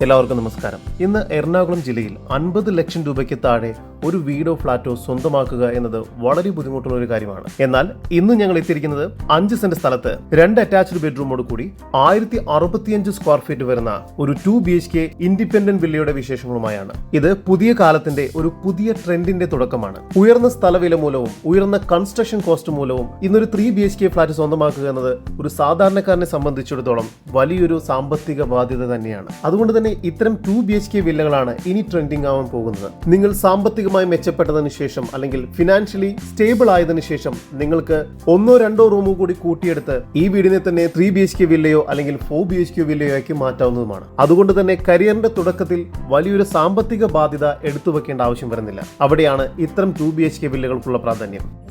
എല്ലാവർക്കും നമസ്കാരം. ഇന്ന് എറണാകുളം ജില്ലയിൽ അൻപത് ലക്ഷം രൂപയ്ക്ക് താഴെ ഒരു വീടോ ഫ്ളാറ്റോ സ്വന്തമാക്കുക എന്നത് വളരെ ബുദ്ധിമുട്ടുള്ള ഒരു കാര്യമാണ്. എന്നാൽ ഇന്ന് ഞങ്ങൾ എത്തിയിരിക്കുന്നത് അഞ്ച് സെന്റ് സ്ഥലത്ത് രണ്ട് അറ്റാച്ച്ഡ് ബെഡ്റൂമോട് കൂടി ആയിരത്തി അറുപത്തിയഞ്ച് സ്ക്വയർ ഫീറ്റ് വരുന്ന ഒരു two B H K independent വില്ലയുടെ വിശേഷങ്ങളുമായാണ്. ഇത് പുതിയ കാലത്തിന്റെ ഒരു പുതിയ ട്രെൻഡിന്റെ തുടക്കമാണ്. ഉയർന്ന സ്ഥലവില മൂലവും ഉയർന്ന കൺസ്ട്രക്ഷൻ കോസ്റ്റ് മൂലവും ഇന്നൊരു three B H K flat സ്വന്തമാക്കുക എന്നത് ഒരു സാധാരണക്കാരനെ സംബന്ധിച്ചിടത്തോളം വലിയൊരു സാമ്പത്തിക ബാധ്യത തന്നെയാണ്. അതുകൊണ്ട് തന്നെ ഇത്തരം ടു ബി എച്ച് കെ വില്ലകളാണ് ഇനി ട്രെൻഡിങ് ആവാൻ പോകുന്നത്. നിങ്ങൾ സാമ്പത്തികമായി മെച്ചപ്പെട്ടതിന് ശേഷം അല്ലെങ്കിൽ ഫിനാൻഷ്യലി സ്റ്റേബിൾ ആയതിനു ശേഷം നിങ്ങൾക്ക് ഒന്നോ രണ്ടോ റൂമോ കൂടി കൂട്ടിയെടുത്ത് ഈ വീടിനെ തന്നെ ത്രീ ബി എച്ച് കെ വില്ലയോ അല്ലെങ്കിൽ ഫോർ ബി എച്ച് കെ വില്ലയോ ആക്കി മാറ്റാവുന്നതുമാണ്. അതുകൊണ്ട് തന്നെ കരിയറിന്റെ തുടക്കത്തിൽ വലിയൊരു സാമ്പത്തിക ബാധ്യത എടുത്തു വെക്കേണ്ട ആവശ്യം വരുന്നില്ല. അവിടെയാണ് ഇത്തരം ടു ബി എച്ച് കെ വില്ലകൾക്കുള്ള പ്രാധാന്യം.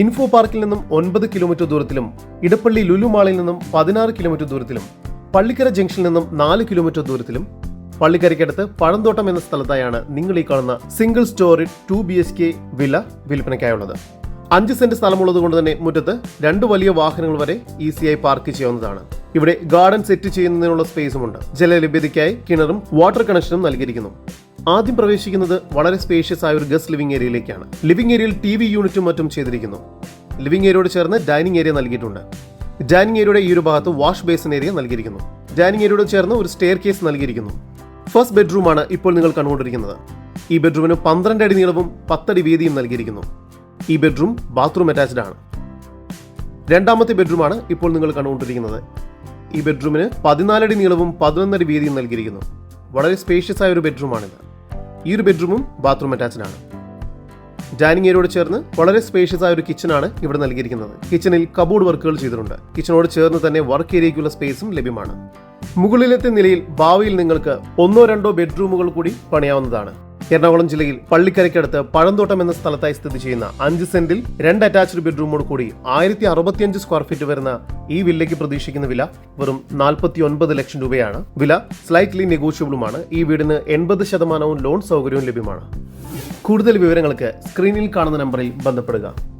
ഇൻഫോ പാർക്കിൽ നിന്നും ഒൻപത് കിലോമീറ്റർ ദൂരത്തിലും ഇടപ്പള്ളി ലുലു മാളിൽ നിന്നും പതിനാറ് കിലോമീറ്റർ ദൂരത്തിലും പള്ളിക്കര ജംഗ്ഷനിൽ നിന്നും നാല് കിലോമീറ്റർ ദൂരത്തിലും. പള്ളിക്കരയ്ക്കടുത്ത് പഴന്തോട്ടം എന്ന സ്ഥലത്തായാണ് നിങ്ങൾ ഈ കാണുന്ന single storey two B H K villa വിൽപ്പനയ്ക്കായുള്ളത്. അഞ്ച് സെന്റ് സ്ഥലമുള്ളത് കൊണ്ട് തന്നെ മുറ്റത്ത് രണ്ട് വലിയ വാഹനങ്ങൾ വരെ ഈസിയായി പാർക്ക് ചെയ്യാവുന്നതാണ്. ഇവിടെ ഗാർഡൻ സെറ്റ് ചെയ്യുന്നതിനുള്ള സ്പേസും ഉണ്ട്. ജലലഭ്യതയ്ക്കായി കിണറും വാട്ടർ കണക്ഷനും നൽകിയിരിക്കുന്നു. ആദ്യം പ്രവേശിക്കുന്നത് വളരെ സ്പേഷ്യസ് ആയ ഒരു ഗസ്റ്റ് ലിവിംഗ് ഏരിയയിലേക്കാണ് ലിവിംഗ് ഏരിയയിൽ ടി വി യൂണിറ്റും മറ്റും ചെയ്തിരിക്കുന്നു. ലിവിംഗ് ഏരിയയോട് ചേർന്ന് ഡൈനിങ് ഏരിയ നൽകിയിട്ടുണ്ട്. ഡൈനിങ് ഏരിയയുടെ ഈ ഒരു ഭാഗത്ത് വാഷ് ബേസിൻ ഏരിയ നൽകിയിരിക്കുന്നു. ഡൈനിങ് ഏരിയയോട് ചേർന്ന് ഒരു സ്റ്റെയർ കേസ് നൽകിയിരിക്കുന്നു ഫസ്റ്റ് ബെഡ്റൂമാണ് ഇപ്പോൾ നിങ്ങൾ കണ്ടുകൊണ്ടിരിക്കുന്നത്. ഈ ബെഡ്റൂമിന് പന്ത്രണ്ട് അടി നീളവും പത്തടി വീതിയും നൽകിയിരിക്കുന്നു. ഈ ബെഡ്റൂം ബാത്റൂം അറ്റാച്ച്ഡ് ആണ്. രണ്ടാമത്തെ ബെഡ്റൂമാണ് ഇപ്പോൾ നിങ്ങൾ കണ്ടുകൊണ്ടിരിക്കുന്നത്. ഈ ബെഡ്റൂമിന് പതിനാലടി നീളവും പതിനൊന്നടി വീതിയും നൽകിയിരിക്കുന്നു. വളരെ സ്പേഷ്യസ് ആയ ഒരു ബെഡ്റൂമാണിത് ഈ ഒരു ബെഡ്റൂമും ബാത്റൂം അറ്റാച്ച്ഡ് ആണ്. ഡൈനിങ് ഏരിയയോട് ചേർന്ന് വളരെ സ്പേഷ്യസ് ആയ ഒരു കിച്ചണാണ് ഇവിടെ നൽകിയിരിക്കുന്നത്. കിച്ചണിൽ കബോർഡ് വർക്കുകൾ ചെയ്തിട്ടുണ്ട്. കിച്ചണോട് ചേർന്ന് തന്നെ വർക്ക് ഏരിയയ്ക്കുള്ള സ്പേസും ലഭ്യമാണ്. മുകളിലത്തെ നിലയിൽ ഭാവിയിൽ നിങ്ങൾക്ക് ഒന്നോ രണ്ടോ ബെഡ്റൂമുകൾ കൂടി പണിയാവുന്നതാണ്. എറണാകുളം ജില്ലയിൽ പള്ളിക്കരയ്ക്കടുത്ത് പഴന്തോട്ടം എന്ന സ്ഥലത്തായി സ്ഥിതി ചെയ്യുന്ന അഞ്ച് സെന്റിൽ രണ്ട് അറ്റാച്ച്ഡ് ബെഡ്റൂമോട് കൂടി ആയിരത്തി അറുപത്തിയഞ്ച് സ്ക്വയർ ഫീറ്റ് വരുന്ന ഈ വില്ലയ്ക്ക് പ്രതീക്ഷിക്കുന്ന വില വെറും നാൽപ്പത്തി ഒൻപത് ലക്ഷം രൂപയാണ്. വില സ്ലൈറ്റ്ലി നെഗോഷ്യബിളുമാണ് ഈ വീടിന് എൺപത് ശതമാനവും ലോൺ സൗകര്യവും ലഭ്യമാണ്. കൂടുതൽ വിവരങ്ങൾക്ക് സ്ക്രീനിൽ കാണുന്ന നമ്പറിൽ ബന്ധപ്പെടുക.